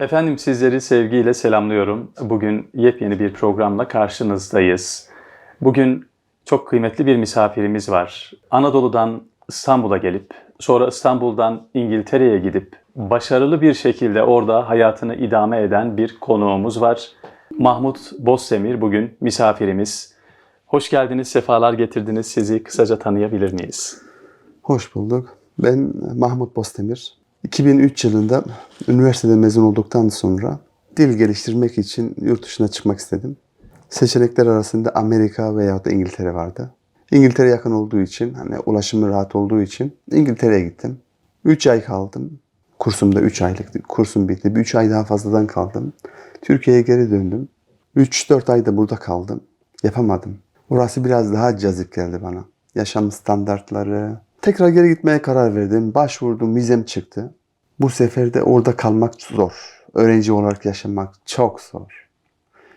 Efendim sizleri sevgiyle selamlıyorum. Bugün yepyeni bir programla karşınızdayız. Bugün çok kıymetli bir misafirimiz var. Anadolu'dan İstanbul'a gelip, sonra İstanbul'dan İngiltere'ye gidip, başarılı bir şekilde orada hayatını idame eden bir konuğumuz var. Mahmut Bozdemir bugün misafirimiz. Hoş geldiniz, sefalar getirdiniz. Sizi kısaca tanıyabilir miyiz? Hoş bulduk. Ben Mahmut Bozdemir. 2003 yılında üniversitede mezun olduktan sonra dil geliştirmek için yurt dışına çıkmak istedim. Seçenekler arasında Amerika veya da İngiltere vardı. İngiltere yakın olduğu için, hani ulaşımı rahat olduğu için İngiltere'ye gittim. 3 ay kaldım. Kursumda 3 aylık. Kursum bitti. Bir 3 ay daha fazladan kaldım. Türkiye'ye geri döndüm. 3-4 ayda burada kaldım. Yapamadım. Orası biraz daha cazip geldi bana. Yaşam standartları. Tekrar geri gitmeye karar verdim. Başvurdum, vizem çıktı. Bu sefer de orada kalmak zor. Öğrenci olarak yaşamak çok zor.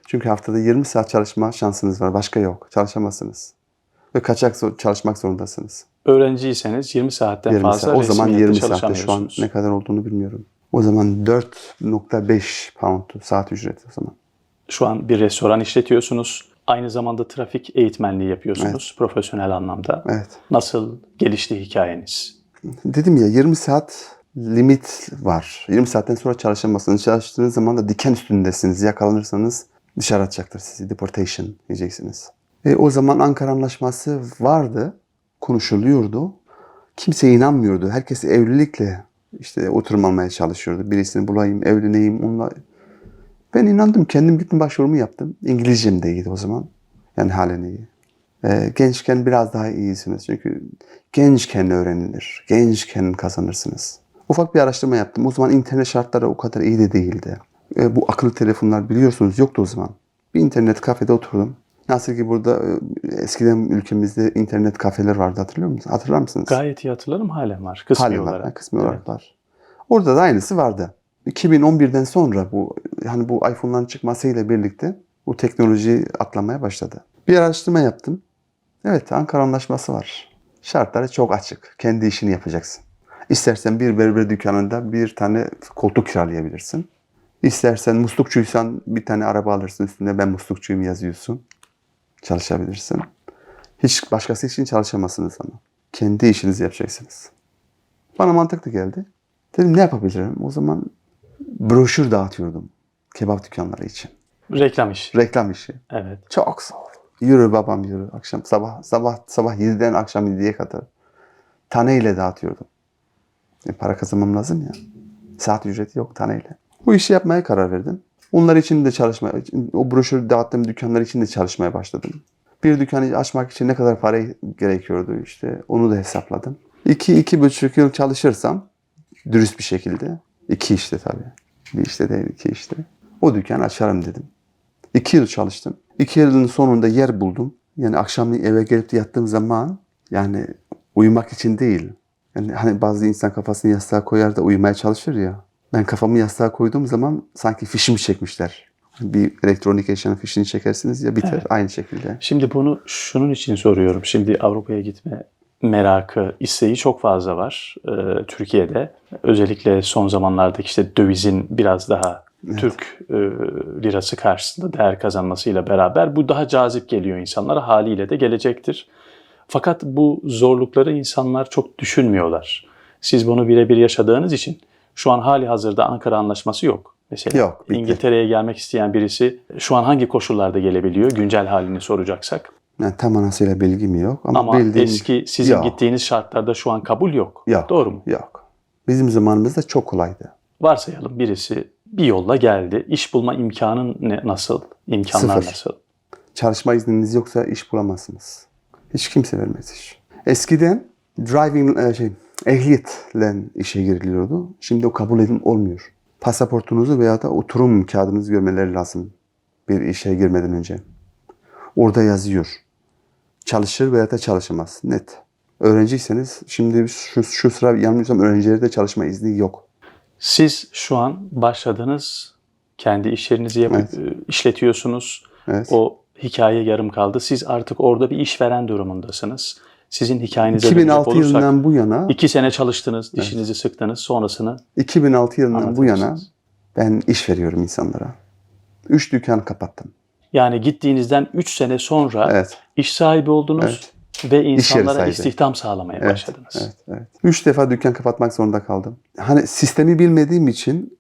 Çünkü haftada 20 saat çalışma şansınız var. Başka yok. Çalışamazsınız. Ve kaçak çalışmak zorundasınız. Öğrenciyseniz 20 saatten 20 fazla saat. O zaman resmiyette 20 saatte şu an ne kadar olduğunu bilmiyorum. O zaman 4.5 pound'tu saat ücreti o zaman. Şu an bir restoran işletiyorsunuz. Aynı zamanda trafik eğitmenliği yapıyorsunuz profesyonel anlamda. Evet. Nasıl gelişti hikayeniz? Dedim ya 20 saat limit var. 20 saatten sonra çalışamazsınız. Çalıştığınız zaman da diken üstündesiniz. Yakalanırsanız dışarı atacaktır sizi. Deportation diyeceksiniz. E, o zaman Ankara Anlaşması vardı. Konuşuluyordu. Kimse inanmıyordu. Herkes evlilikle işte oturmamaya çalışıyordu. Birisini bulayım, evleneyim, onunla. Ben inandım. Kendim gittim başvurumu yaptım. İngilizcem de iyiydi o zaman. Yani halen iyi. Ee, gençken biraz daha iyisiniz. Çünkü gençken öğrenilir. Gençken kazanırsınız. Ufak bir araştırma yaptım. O zaman internet şartları o kadar iyi de değildi. Ee, bu akıllı telefonlar biliyorsunuz yoktu o zaman. Bir internet kafede oturdum. Nasıl ki burada e, eskiden ülkemizde internet kafeler vardı hatırlıyor musunuz? Hatırlar mısınız? Gayet iyi hatırlarım halen var. Kısmi Halen var. olarak. ha, Kısmi olarak var. Orada da aynısı vardı. 2011'den sonra bu hani bu iPhone'ların çıkmasıyla birlikte bu teknoloji atlamaya başladı. Bir araştırma yaptım. Evet Ankara Anlaşması var. Şartları çok açık. Kendi işini yapacaksın. İstersen bir berber dükkanında bir tane koltuk kiralayabilirsin. İstersen muslukçuysan bir tane araba alırsın üstünde ben muslukçuyum yazıyorsun. Çalışabilirsin. Hiç başkası için çalışamazsınız ama. Kendi işinizi yapacaksınız. Bana mantıklı geldi. Dedim ne yapabilirim? O zaman broşür dağıtıyordum kebap dükkanları için. Reklam işi. Reklam işi. Evet. Çok zor. Yürü babam yürü. Akşam sabah sabah sabah 7'den akşam 7'ye kadar taneyle dağıtıyordum. E, para kazanmam lazım ya. Saat ücreti yok taneyle. Bu işi yapmaya karar verdim. Onlar için de çalışmaya, o broşür dağıttığım dükkanlar için de çalışmaya başladım. Bir dükkanı açmak için ne kadar para gerekiyordu işte onu da hesapladım. İki, iki buçuk yıl çalışırsam dürüst bir şekilde, iki işte tabii. Bir işte değil, iki işte. O dükkanı açarım dedim. İki yıl çalıştım. İki yılın sonunda yer buldum. Yani akşamleyin eve gelip yattığım zaman yani uyumak için değil. Yani hani bazı insan kafasını yastığa koyar da uyumaya çalışır ya. Ben kafamı yastığa koyduğum zaman sanki fişimi çekmişler. Bir elektronik eşyanın fişini çekersiniz ya biter Evet. aynı şekilde. Şimdi bunu şunun için soruyorum. Şimdi Avrupa'ya gitme merakı, isteği çok fazla var e, Türkiye'de. Özellikle son zamanlardaki işte dövizin biraz daha Türk e, lirası karşısında değer kazanmasıyla beraber bu daha cazip geliyor insanlara. Haliyle de gelecektir. Fakat bu zorlukları insanlar çok düşünmüyorlar. Siz bunu birebir yaşadığınız için şu an hali hazırda Ankara Anlaşması yok. Mesela Yok, bitti. İngiltere'ye gelmek isteyen birisi şu an hangi koşullarda gelebiliyor? Güncel halini soracaksak. Yani tam anasıyla bilgim yok ama, Ama bildiğim eski sizin Yok. gittiğiniz şartlarda şu an kabul yok. Yok. Doğru mu? yok. Bizim zamanımızda çok kolaydı. Varsayalım birisi bir yolla geldi. İş bulma imkanın ne, nasıl? İmkanlar Sıfır. nasıl? Çalışma izniniz yoksa iş bulamazsınız. Hiç kimse vermez iş. Eskiden driving e, şey ehliyetle işe giriliyordu. Şimdi o kabul edin olmuyor. Pasaportunuzu veya da oturum kağıdınızı görmeleri lazım bir işe girmeden önce. Orada yazıyor. Çalışır veya da çalışamaz. Net. Öğrenciyseniz şimdi şu, şu sıra yanılmıyorsam öğrencilerde çalışma izni yok. Siz şu an başladınız. Kendi iş yerinizi yapıp Evet. e, işletiyorsunuz. Evet. O hikaye yarım kaldı. Siz artık orada bir işveren durumundasınız. Sizin hikayenize 2006 dönecek olursak, yılından bu yana iki sene çalıştınız, dişinizi sıktınız, sonrasını 2006 yılından bu yana? Ben iş veriyorum insanlara. Üç dükkan kapattım. Yani gittiğinizden 3 sene sonra Evet. iş sahibi oldunuz ve insanlara istihdam sağlamaya Evet, başladınız. Evet, evet. Üç defa dükkan kapatmak zorunda kaldım. Hani sistemi bilmediğim için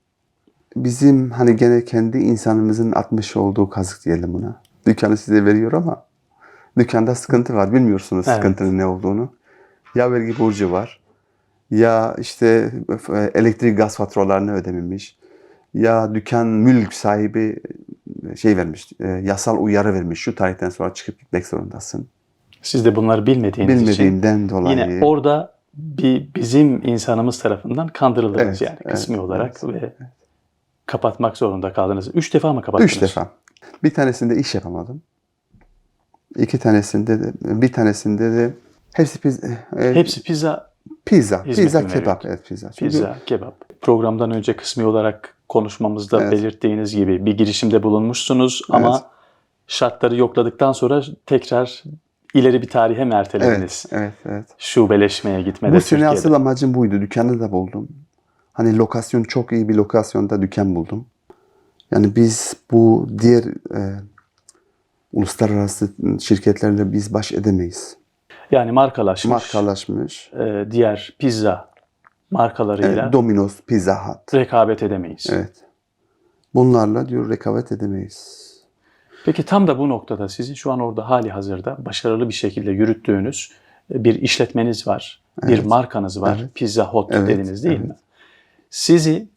bizim hani gene kendi insanımızın atmış olduğu kazık diyelim buna. Dükkanı size veriyor ama dükkanda sıkıntı var. Bilmiyorsunuz Evet. sıkıntının ne olduğunu. Ya vergi borcu var. Ya işte elektrik gaz faturalarını ödememiş. Ya dükkan mülk sahibi şey vermiş, e, yasal uyarı vermiş. Şu tarihten sonra çıkıp gitmek zorundasın. Siz de bunları bilmediğiniz için Bilmediğimden dolayı. yine orada bir bizim insanımız tarafından kandırıldınız Evet, yani evet, kısmi olarak evet, ve kapatmak zorunda kaldınız. Üç defa mı kapattınız? Üç defa. Bir tanesinde iş yapamadım. İki tanesinde de, bir tanesinde de hepsi pizza. e, Hepsi pizza, pizza. Pizza, kebap. Evet pizza. Çünkü pizza, kebap. Programdan önce kısmi olarak konuşmamızda Evet. belirttiğiniz gibi bir girişimde bulunmuşsunuz ama Evet. şartları yokladıktan sonra tekrar ileri bir tarihe mi ertelediniz? Evet, evet, evet. Şubeleşmeye gitmede Bu sene asıl amacım buydu. Dükkanı da buldum. Hani lokasyon çok iyi bir lokasyonda dükkan buldum. Yani biz bu diğer e, uluslararası şirketlerle biz baş edemeyiz. Yani markalaşmış, Markalaşmış. e, diğer pizza markalarıyla Evet, Domino's, Pizza Hut. rekabet edemeyiz. Evet. Bunlarla diyor rekabet edemeyiz. Peki tam da bu noktada sizin şu an orada hali hazırda başarılı bir şekilde yürüttüğünüz e, bir işletmeniz var. Bir Evet. markanız var. Evet. Pizza Hut Evet, dediniz değil evet. mi? Sizi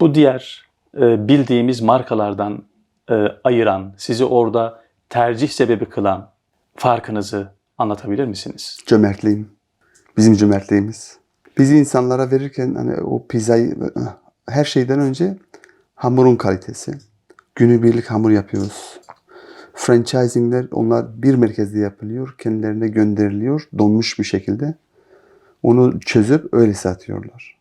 bu diğer e, bildiğimiz markalardan e, ayıran, sizi orada tercih sebebi kılan farkınızı anlatabilir misiniz? Cömertliğim. Bizim cömertliğimiz. Biz insanlara verirken hani o pizzayı her şeyden önce hamurun kalitesi. Günübirlik hamur yapıyoruz. Franchisingler onlar bir merkezde yapılıyor. Kendilerine gönderiliyor. Donmuş bir şekilde. Onu çözüp öyle satıyorlar.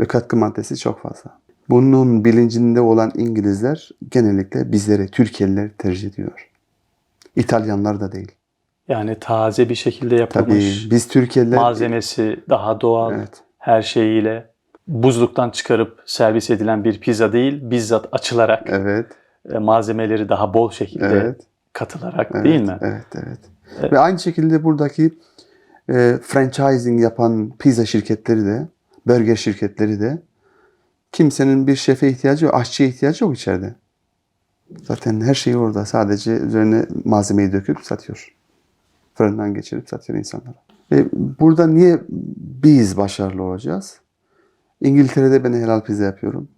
Ve katkı maddesi çok fazla. Bunun bilincinde olan İngilizler genellikle bizleri, Türkiye'liler tercih ediyor. İtalyanlar da değil. Yani taze bir şekilde Tabii yapılmış, biz Türkiye'liler... malzemesi daha doğal, Evet. her şeyiyle buzluktan çıkarıp servis edilen bir pizza değil, bizzat açılarak Evet. e, malzemeleri daha bol şekilde Evet. katılarak Evet, değil mi? Evet, evet. Ve aynı şekilde buradaki e, franchising yapan pizza şirketleri de, burger şirketleri de kimsenin bir şefe ihtiyacı yok, aşçıya ihtiyacı yok içeride. Zaten her şey orada. Sadece üzerine malzemeyi döküp satıyor. Fırından geçirip satıyor insanlara. Ve burada niye biz başarılı olacağız? İngiltere'de ben helal pizza yapıyorum.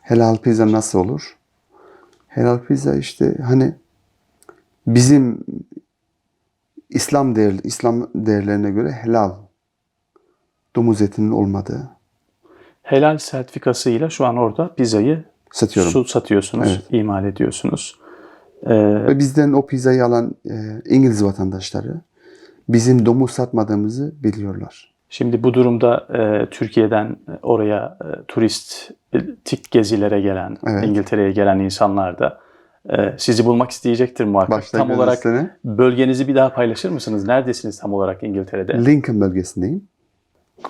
Helal pizza nasıl olur? Helal pizza işte hani bizim İslam değer, İslam değerlerine göre helal domuz etinin olmadığı Helal sertifikasıyla şu an orada pizzayı satıyorum. su satıyorsunuz, Evet. imal ediyorsunuz. Ee, Ve bizden o pizzayı alan e, İngiliz vatandaşları bizim domuz satmadığımızı biliyorlar. Şimdi bu durumda e, Türkiye'den oraya e, turistik gezilere gelen, Evet. İngiltere'ye gelen insanlar da e, sizi bulmak isteyecektir muhakkak. Başta tam olarak sene bölgenizi bir daha paylaşır mısınız? Neredesiniz tam olarak İngiltere'de? Lincoln bölgesindeyim.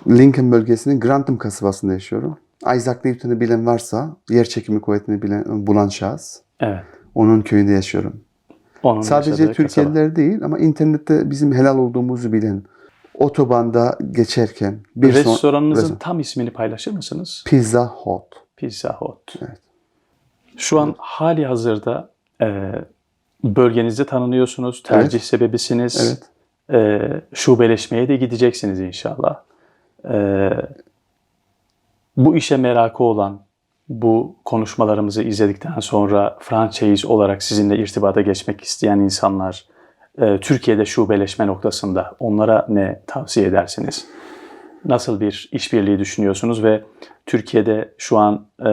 Lincoln bölgesinin Grantham kasabasında yaşıyorum. Isaac Newton'u bilen varsa, yer çekimi kuvvetini bilen, bulan şahıs. Evet. Onun köyünde yaşıyorum. Onun Sadece yaşadığı kasaba. Değil ama internette bizim helal olduğumuzu bilen, otobanda geçerken bir son- Restoranınızın restoran. tam ismini paylaşır mısınız? Pizza Hut. Pizza Hut. Evet. Şu an hali hazırda e, bölgenizde tanınıyorsunuz, tercih sebebisiniz. Evet. E, şubeleşmeye de gideceksiniz inşallah. E, bu işe merakı olan, bu konuşmalarımızı izledikten sonra franchise olarak sizinle irtibata geçmek isteyen insanlar e, Türkiye'de şubeleşme noktasında onlara ne tavsiye edersiniz? Nasıl bir işbirliği düşünüyorsunuz ve Türkiye'de şu an e,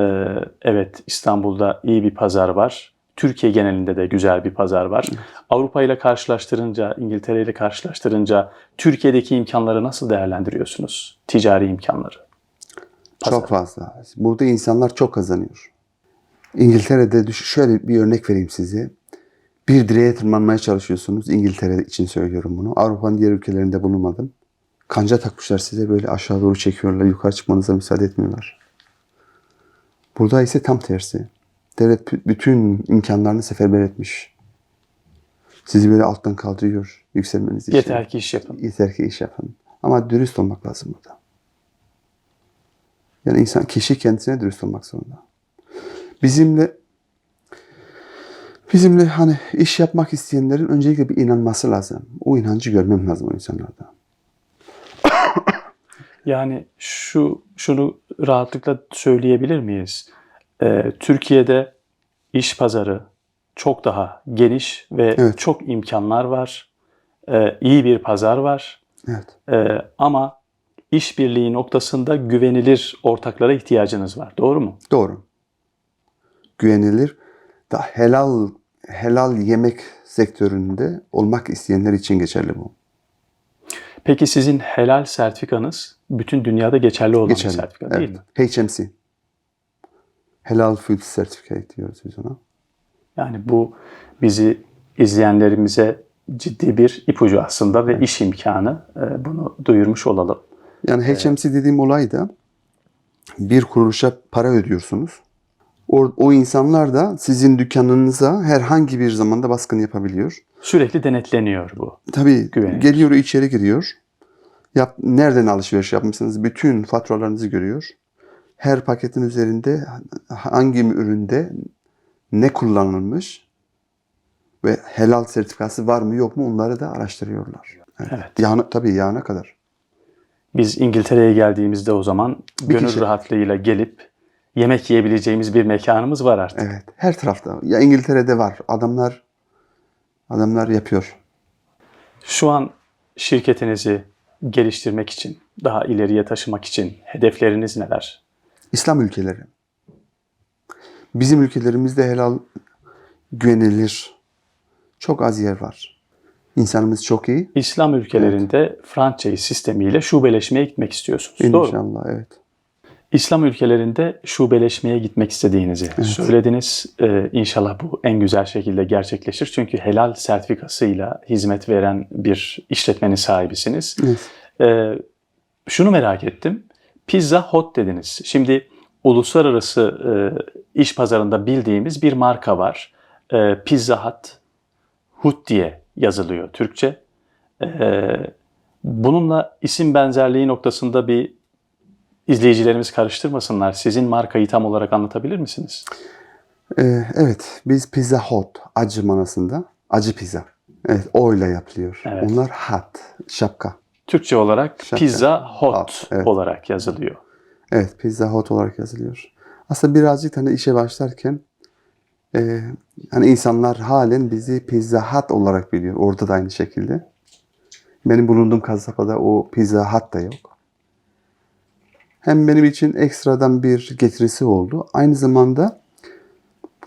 evet İstanbul'da iyi bir pazar var. Türkiye genelinde de güzel bir pazar var. Avrupa ile karşılaştırınca, İngiltere ile karşılaştırınca Türkiye'deki imkanları nasıl değerlendiriyorsunuz? Ticari imkanları. Pazar. Çok fazla. Burada insanlar çok kazanıyor. İngiltere'de düş- şöyle bir örnek vereyim size. Bir direğe tırmanmaya çalışıyorsunuz. İngiltere için söylüyorum bunu. Avrupa'nın diğer ülkelerinde bulunmadım. Kanca takmışlar size böyle aşağı doğru çekiyorlar. Yukarı çıkmanıza müsaade etmiyorlar. Burada ise tam tersi. Devlet bütün imkanlarını seferber etmiş. Sizi böyle alttan kaldırıyor yükselmeniz için. Yeter ki iş yapın. Yeter ki iş yapın. Ama dürüst olmak lazım burada. Yani insan, kişi kendisine dürüst olmak zorunda. Bizimle bizimle hani iş yapmak isteyenlerin öncelikle bir inanması lazım. O inancı görmem lazım o insanlarda. Yani şu şunu rahatlıkla söyleyebilir miyiz? Ee, Türkiye'de iş pazarı çok daha geniş ve Evet. çok imkanlar var. Ee, iyi bir pazar var. Evet. Ee, ama işbirliği noktasında güvenilir ortaklara ihtiyacınız var. Doğru mu? Doğru. Güvenilir. Da helal helal yemek sektöründe olmak isteyenler için geçerli bu. Peki sizin helal sertifikanız bütün dünyada geçerli olan Geçerli. bir sertifika değil mi? evet. HMC. Helal Food Certificate diyoruz biz ona. Yani bu bizi izleyenlerimize ciddi bir ipucu aslında ve iş imkanı. Ee, Bunu duyurmuş olalım. Yani HMC dediğim olay da bir kuruluşa para ödüyorsunuz. O, o insanlar da sizin dükkanınıza herhangi bir zamanda baskın yapabiliyor. Sürekli denetleniyor bu. Tabii Güvenilir. geliyor içeri giriyor. Yap, nereden alışveriş yapmışsınız bütün faturalarınızı görüyor. Her paketin üzerinde hangi üründe ne kullanılmış ve helal sertifikası var mı yok mu onları da araştırıyorlar. Evet. Evet. Yağına, tabii yağına kadar. Biz İngiltere'ye geldiğimizde o zaman gönül kişi. rahatlığıyla gelip yemek yiyebileceğimiz bir mekanımız var artık. Evet. Her tarafta. Ya İngiltere'de var. Adamlar adamlar yapıyor. Şu an şirketinizi geliştirmek için, daha ileriye taşımak için hedefleriniz neler? İslam ülkeleri. Bizim ülkelerimizde helal güvenilir. Çok az yer var. İnsanımız çok iyi. İslam ülkelerinde franchise sistemiyle şubeleşmeye gitmek istiyorsunuz. Doğru? İnşallah evet. İslam ülkelerinde şubeleşmeye gitmek istediğinizi söylediniz. Ee, inşallah bu en güzel şekilde gerçekleşir. Çünkü helal sertifikasıyla hizmet veren bir işletmenin sahibisiniz. Evet. Ee, şunu merak ettim. Pizza Hut dediniz. Şimdi uluslararası e, iş pazarında bildiğimiz bir marka var. Ee, Pizza Hut, Hut diye yazılıyor Türkçe. Ee, bununla isim benzerliği noktasında bir izleyicilerimiz karıştırmasınlar. Sizin markayı tam olarak anlatabilir misiniz? Ee, evet. Biz Pizza Hut acı manasında. Acı pizza. Evet. O ile yapılıyor. Evet. Onlar hat. Şapka. Türkçe olarak Şaka. Pizza Hut Hut, evet. olarak yazılıyor. Evet. Pizza Hut olarak yazılıyor. Aslında birazcık hani işe başlarken e, hani insanlar halen bizi Pizza Hut olarak biliyor. Orada da aynı şekilde. Benim bulunduğum kasabada o Pizza Hut da yok. Hem benim için ekstradan bir getirisi oldu. Aynı zamanda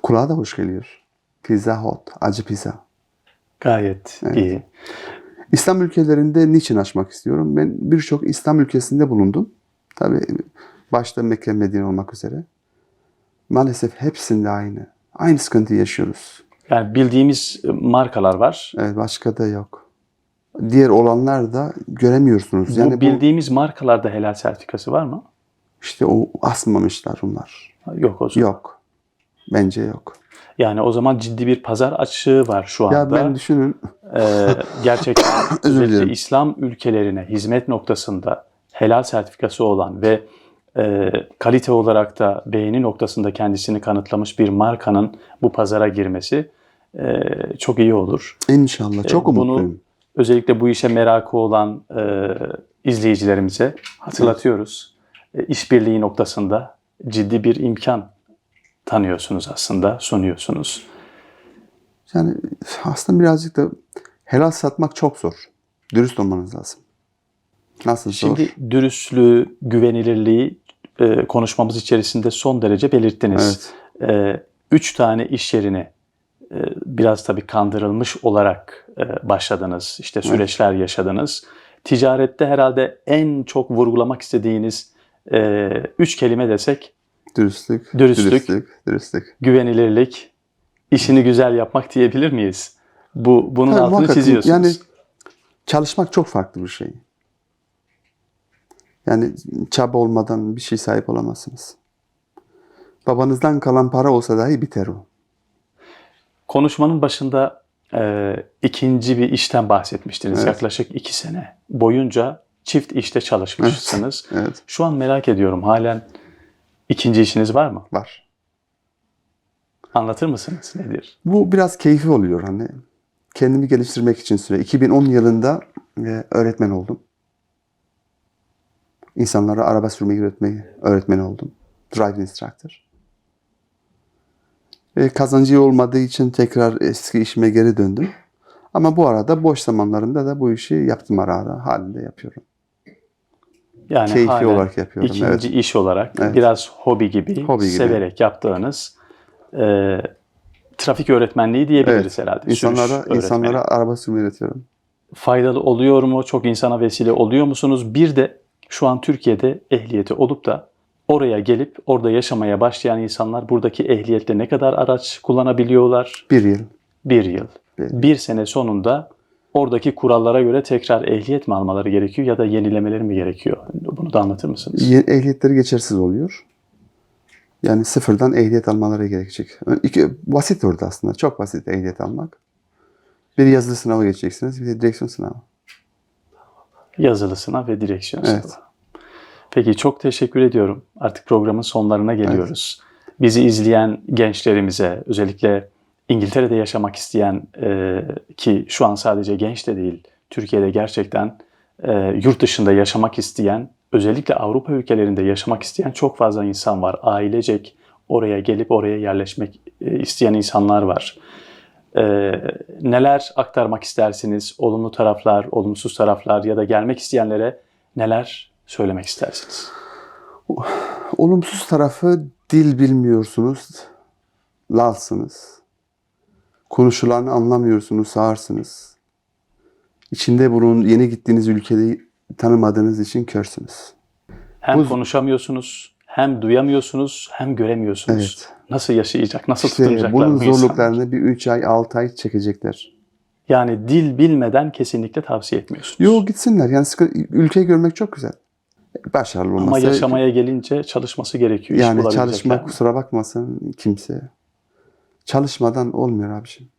kulağa da hoş geliyor. Pizza Hut, acı pizza. Gayet iyi. İslam ülkelerinde niçin açmak istiyorum? Ben birçok İslam ülkesinde bulundum. Tabii başta Mekke, Medine olmak üzere. Maalesef hepsinde aynı. Aynı sıkıntıyı yaşıyoruz. Yani bildiğimiz markalar var. Evet, başka da yok. Diğer olanlar da göremiyorsunuz. Yani bu bildiğimiz markalarda helal sertifikası var mı? işte o asmamışlar onlar. Yok o zaman. Yok. Bence yok. Yani o zaman ciddi bir pazar açığı var şu anda. Ya ben düşünün. Ee, gerçekten özellikle. İslam ülkelerine hizmet noktasında helal sertifikası olan ve e, kalite olarak da beğeni noktasında kendisini kanıtlamış bir markanın bu pazara girmesi e, çok iyi olur. İnşallah. Çok bunu- umutluyum. Özellikle bu işe merakı olan e, izleyicilerimize hatırlatıyoruz. E, işbirliği noktasında ciddi bir imkan tanıyorsunuz aslında, sunuyorsunuz. Yani aslında birazcık da helal satmak çok zor. Dürüst olmanız lazım. Nasıl zor? Şimdi dürüstlüğü, güvenilirliği e, konuşmamız içerisinde son derece belirttiniz. E, üç tane iş yerine e, biraz tabii kandırılmış olarak e, başladınız. İşte süreçler yaşadınız. Ticarette herhalde en çok vurgulamak istediğiniz e, üç kelime desek Dürüstlük, Dürüstlük. dürüstlük, dürüstlük. güvenilirlik, işini güzel yapmak diyebilir miyiz? Bu bunun Tabii altını muhakkak. çiziyorsunuz. Yani çalışmak çok farklı bir şey. Yani çaba olmadan bir şey sahip olamazsınız. Babanızdan kalan para olsa dahi biter o. Konuşmanın başında e, ikinci bir işten bahsetmiştiniz. Evet. Yaklaşık iki sene boyunca çift işte çalışmışsınız. Evet, Şu an merak ediyorum halen ikinci işiniz var mı? var. Anlatır mısınız nedir? Bu biraz keyfi oluyor hani. Kendimi geliştirmek için süre. 2010 yılında e, öğretmen oldum. İnsanlara araba sürmeyi öğretmeyi öğretmen oldum. Drive instructor. E, kazancı olmadığı için tekrar eski işime geri döndüm. Ama bu arada boş zamanlarımda da bu işi yaptım ara ara halinde yapıyorum. Yani Keyfi olarak yapıyorum. ikinci Evet. iş olarak Evet. biraz hobi gibi, Hobi gibi. severek yaptığınız e, trafik öğretmenliği diyebiliriz Evet. herhalde. Sürüş İnsanlara öğretmeni. insanlara araba sürmeyi öğretiyorum. faydalı oluyor mu? Çok insana vesile oluyor musunuz? Bir de şu an Türkiye'de ehliyeti olup da oraya gelip orada yaşamaya başlayan insanlar buradaki ehliyetle ne kadar araç kullanabiliyorlar? Bir yıl. Bir yıl. Bir. Bir sene sonunda oradaki kurallara göre tekrar ehliyet mi almaları gerekiyor ya da yenilemeleri mi gerekiyor? Bunu da anlatır mısınız? Ye- ehliyetleri geçersiz oluyor. Yani sıfırdan ehliyet almaları gerekecek. İki, basit orada aslında. Çok basit ehliyet almak. Bir yazılı sınavı geçeceksiniz. Bir de direksiyon sınavı. Yazılı sınav ve direksiyon Evet. Peki çok teşekkür ediyorum. Artık programın sonlarına geliyoruz. Bizi izleyen gençlerimize, özellikle İngiltere'de yaşamak isteyen e, ki şu an sadece genç de değil, Türkiye'de gerçekten e, yurt dışında yaşamak isteyen, özellikle Avrupa ülkelerinde yaşamak isteyen çok fazla insan var. Ailecek oraya gelip oraya yerleşmek e, isteyen insanlar var. E, neler aktarmak istersiniz? Olumlu taraflar, olumsuz taraflar ya da gelmek isteyenlere neler söylemek istersiniz? Olumsuz tarafı dil bilmiyorsunuz. Lalsınız. Konuşulanı anlamıyorsunuz, sağırsınız. İçinde bulun yeni gittiğiniz ülkeyi tanımadığınız için körsünüz. Hem Bu- konuşamıyorsunuz, hem duyamıyorsunuz, hem göremiyorsunuz. Evet. Nasıl yaşayacak, nasıl İşte tutunacaklar bunun bu zorluklarını bir 3 ay, 6 ay çekecekler. Yani dil bilmeden kesinlikle tavsiye etmiyorsunuz. Yo gitsinler. Yani sıkı- ülkeyi görmek çok güzel. Başarılı olması. Ama yaşamaya gelince çalışması gerekiyor. iş yani çalışmak mi? kusura bakmasın kimse. Çalışmadan olmuyor abiciğim.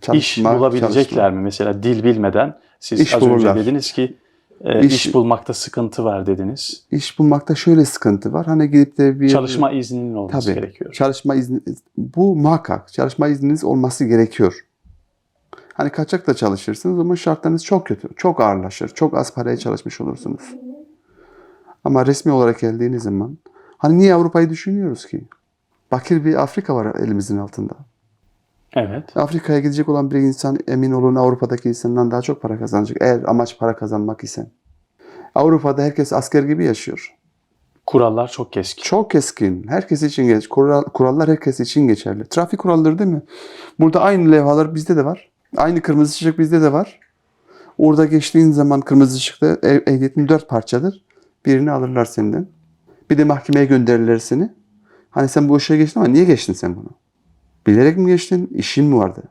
İş Çalışma, bulabilecekler çalışma. mi? Mesela dil bilmeden siz İş az bulurlar. önce dediniz ki e, iş, İş- bulmakta sıkıntı var dediniz. İş bulmakta şöyle sıkıntı var. Hani gidip de bir Çalışma izninin olması Tabii. gerekiyor. çalışma izni bu muhakkak çalışma izniniz olması gerekiyor. Hani kaçak da çalışırsınız ama şartlarınız çok kötü. Çok ağırlaşır. Çok az paraya çalışmış olursunuz. Ama resmi olarak geldiğiniz zaman hani niye Avrupa'yı düşünüyoruz ki? Bakir bir Afrika var elimizin altında. Evet. Afrika'ya gidecek olan bir insan emin olun Avrupa'daki insandan daha çok para kazanacak. Eğer amaç para kazanmak ise. Avrupa'da herkes asker gibi yaşıyor. Kurallar çok keskin. Çok keskin. Herkes için geç. Kural, kurallar herkes için geçerli. Trafik kuralları değil mi? Burada aynı levhalar bizde de var. Aynı kırmızı ışık bizde de var. Orada geçtiğin zaman kırmızı ışıkta ehliyetin dört parçadır. Birini alırlar senden. Bir de mahkemeye gönderirler seni. Hani sen bu ışığa geçtin ama niye geçtin sen bunu? Bilerek mi geçtin? İşin mi vardı?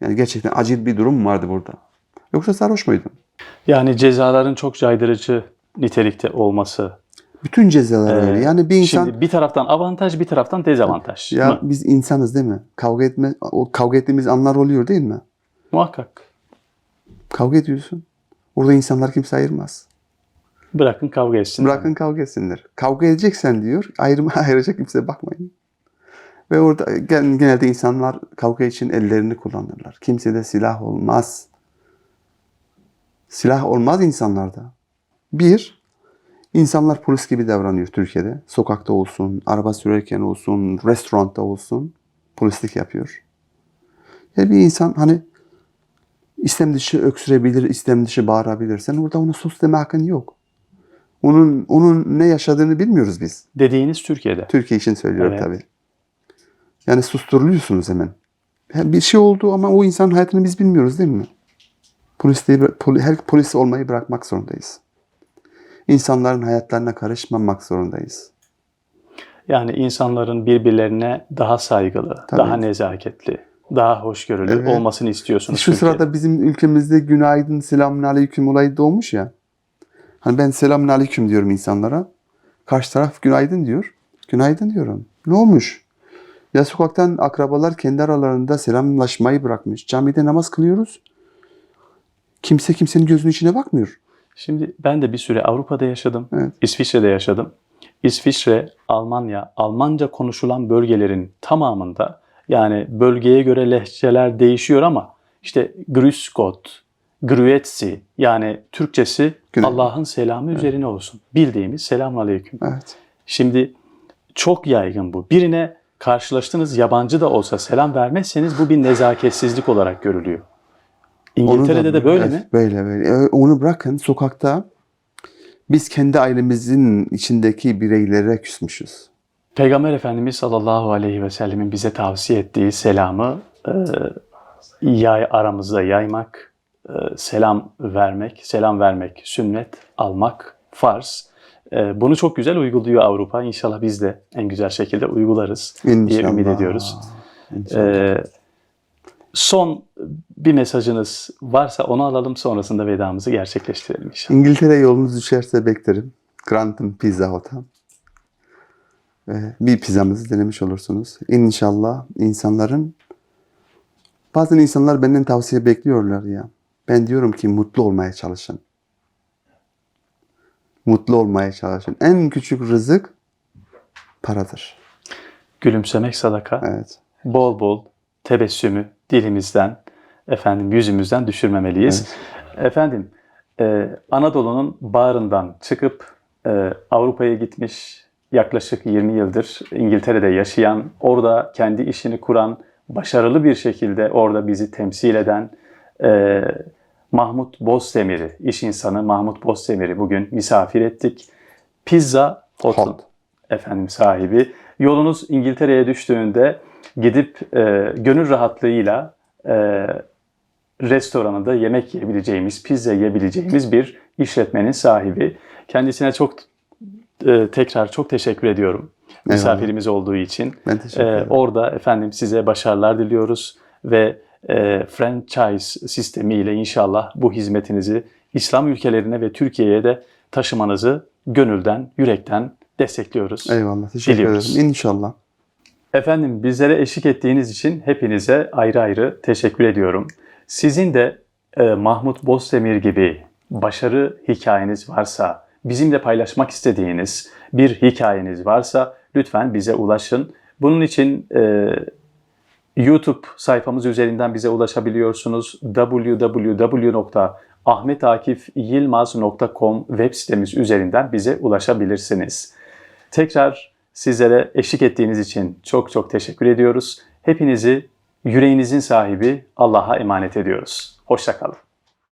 Yani gerçekten acil bir durum mu vardı burada? Yoksa sarhoş muydun? Yani cezaların çok caydırıcı nitelikte olması. Bütün cezalar Ee, öyle. Yani bir insan... Şimdi bir taraftan avantaj, bir taraftan dezavantaj. Ya Mu- biz insanız değil mi? Kavga etme, o kavga ettiğimiz anlar oluyor değil mi? Muhakkak. Kavga ediyorsun. Orada insanlar kimse ayırmaz. Bırakın kavga etsin. Bırakın kavga etsinler. Kavga edeceksen diyor, ayrıma ayıracak kimseye bakmayın. Ve orada gen- genelde insanlar kavga için ellerini kullanırlar. Kimsede silah olmaz. Silah olmaz insanlarda. Bir, insanlar polis gibi davranıyor Türkiye'de. Sokakta olsun, araba sürerken olsun, restoranda olsun polislik yapıyor. Ya bir insan hani istem dışı öksürebilir, istem dışı bağırabilir. Sen orada ona sus deme hakkın yok. Onun onun ne yaşadığını bilmiyoruz biz. Dediğiniz Türkiye'de. Türkiye için söylüyorum Evet. tabii. Yani susturuluyorsunuz hemen. Bir şey oldu ama o insanın hayatını biz bilmiyoruz değil mi? Polis değil, poli- her polis olmayı bırakmak zorundayız. İnsanların hayatlarına karışmamak zorundayız. Yani insanların birbirlerine daha saygılı, Tabii. daha nezaketli, daha hoşgörülü Evet. olmasını istiyorsunuz. Şu Türkiye'de. sırada bizim ülkemizde günaydın, selamun aleyküm olayı doğmuş ya. Hani ben selamun aleyküm diyorum insanlara. Karşı taraf günaydın diyor. Günaydın diyorum. Ne olmuş? Ya sokaktan akrabalar kendi aralarında selamlaşmayı bırakmış. Camide namaz kılıyoruz. Kimse kimsenin gözünün içine bakmıyor. Şimdi ben de bir süre Avrupa'da yaşadım. Evet. İsviçre'de yaşadım. İsviçre, Almanya, Almanca konuşulan bölgelerin tamamında yani bölgeye göre lehçeler değişiyor ama işte Grüß Gott, Grüezi yani Türkçesi. Allah'ın selamı üzerine olsun. Bildiğimiz selamun aleyküm. Evet. Şimdi çok yaygın bu. Birine karşılaştığınız yabancı da olsa selam vermezseniz bu bir nezaketsizlik olarak görülüyor. İngiltere'de de böyle Evet, mi? Böyle böyle. Ee, Onu bırakın sokakta biz kendi ailemizin içindeki bireylere küsmüşüz. Peygamber Efendimiz sallallahu aleyhi ve sellemin bize tavsiye ettiği selamı e, yay, aramızda yaymak, e, selam vermek, selam vermek sünnet, almak farz. E, bunu çok güzel uyguluyor Avrupa. İnşallah biz de en güzel şekilde uygularız diye İnşallah. ümit ediyoruz. İnşallah. E, son bir mesajınız varsa onu alalım sonrasında vedamızı gerçekleştirelim inşallah. İngiltere yolunuz düşerse beklerim. Grantham Pizza Hut'a. Ve bir pizzamızı denemiş olursunuz. İnşallah insanların bazen insanlar benden tavsiye bekliyorlar ya. Ben diyorum ki mutlu olmaya çalışın. Mutlu olmaya çalışın. En küçük rızık paradır. Gülümsemek sadaka. Evet. bol bol tebessümü dilimizden, efendim yüzümüzden düşürmemeliyiz. Efendim, e, Anadolu'nun bağrından çıkıp e, Avrupa'ya gitmiş, yaklaşık 20 yıldır İngiltere'de yaşayan, orada kendi işini kuran, başarılı bir şekilde orada bizi temsil eden e, Mahmut Bozdemir'i, iş insanı Mahmut Bozdemir'i bugün misafir ettik. Pizza Hut. efendim sahibi. Yolunuz İngiltere'ye düştüğünde gidip e, gönül rahatlığıyla e, restoranında yemek yiyebileceğimiz, pizza yiyebileceğimiz bir işletmenin sahibi. Kendisine çok e, tekrar çok teşekkür ediyorum. Misafirimiz olduğu için. Ben teşekkür Ee, ederim. orada efendim size başarılar diliyoruz ve e, franchise sistemiyle inşallah bu hizmetinizi İslam ülkelerine ve Türkiye'ye de taşımanızı gönülden, yürekten destekliyoruz. Eyvallah. Teşekkür Diliyoruz. ederim. İnşallah. Efendim bizlere eşlik ettiğiniz için hepinize ayrı ayrı teşekkür ediyorum. Sizin de e, Mahmut Bozdemir gibi başarı hikayeniz varsa, bizimle paylaşmak istediğiniz bir hikayeniz varsa lütfen bize ulaşın. Bunun için e, YouTube sayfamız üzerinden bize ulaşabiliyorsunuz. www.ahmetakifyilmaz.com web sitemiz üzerinden bize ulaşabilirsiniz. Tekrar sizlere eşlik ettiğiniz için çok çok teşekkür ediyoruz. Hepinizi yüreğinizin sahibi Allah'a emanet ediyoruz. Hoşçakalın.